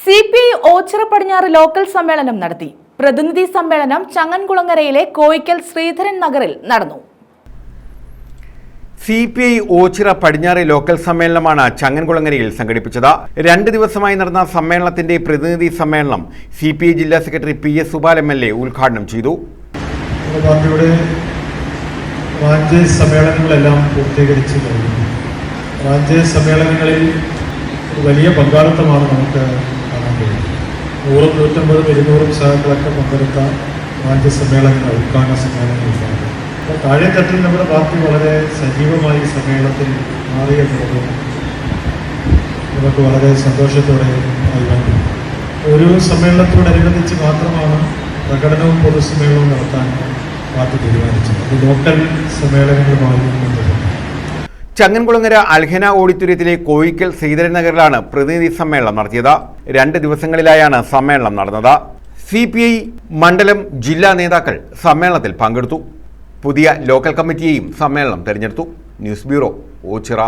C P I Ochira പടിഞ്ഞാറ് local സമ്മേളനം നടത്തി. പ്രതിനിധി സമ്മേളനം ചങ്ങൻകുളങ്ങരയിലെ കോയിക്കൽ ശ്രീധരൻ നഗറിൽ നടന്നു. സി പി ഐ ഓച്ചിറ പടിഞ്ഞാറ് ലോക്കൽ സമ്മേളനമാണ് ചങ്ങൻകുളങ്ങരയിൽ സംഘടിപ്പിച്ചത്. രണ്ട് ദിവസമായി നടന്ന സമ്മേളനത്തിന്റെ പ്രതിനിധി സമ്മേളനം സി പി ഐ ജില്ലാ secretary P S Subal M L A ഉദ്ഘാടനം ചെയ്തു. നമ്മുടെ പാർട്ടിയുടെ റാഞ്ചേഴ്സ് സമ്മേളനങ്ങളെല്ലാം പൂർത്തീകരിച്ച് കഴിഞ്ഞു. റാഞ്ചേഴ്സ് സമ്മേളനങ്ങളിൽ വലിയ പങ്കാളിത്തമാണ് നമുക്ക് കാണാൻ കഴിയും നൂറും നൂറ്റമ്പതും ഇരുന്നൂറും സഹകളൊക്കെ പങ്കെടുത്ത വാണിജ്യ സമ്മേളനങ്ങൾ ഉദ്ഘാടന സമ്മേളനങ്ങൾ അപ്പോൾ താഴെത്തട്ടിൽ നമ്മുടെ പാർട്ടി വളരെ സജീവമായി സമ്മേളനത്തിൽ മാറി എന്നുള്ളത് നമുക്ക് വളരെ സന്തോഷത്തോടെ അറിയാൻ ഒരു സമ്മേളനത്തോടനുബന്ധിച്ച് മാത്രമാണ് പ്രകടനവും പൊതുസമ്മേളനവും നടത്താൻ പാർട്ടി തീരുമാനിച്ചത്. അത് ലോക്കൽ സമ്മേളനങ്ങളുമായി ബന്ധപ്പെട്ട്. ചങ്ങൻകുളങ്ങര അൽഹന ഓഡിറ്റോറിയത്തിലെ കോഴിക്കൽ ശ്രീധരൻ നഗറിലാണ് പ്രതിനിധി സമ്മേളനം നടത്തിയത്. രണ്ട് ദിവസങ്ങളിലായാണ് സമ്മേളനം നടന്നത്. സി പി ഐ മണ്ഡലം ജില്ലാ നേതാക്കൾ സമ്മേളനത്തിൽ പങ്കെടുത്തു. പുതിയ ലോക്കൽ കമ്മിറ്റിയെയും സമ്മേളനം തെരഞ്ഞെടുത്തു. News bureau Ochira.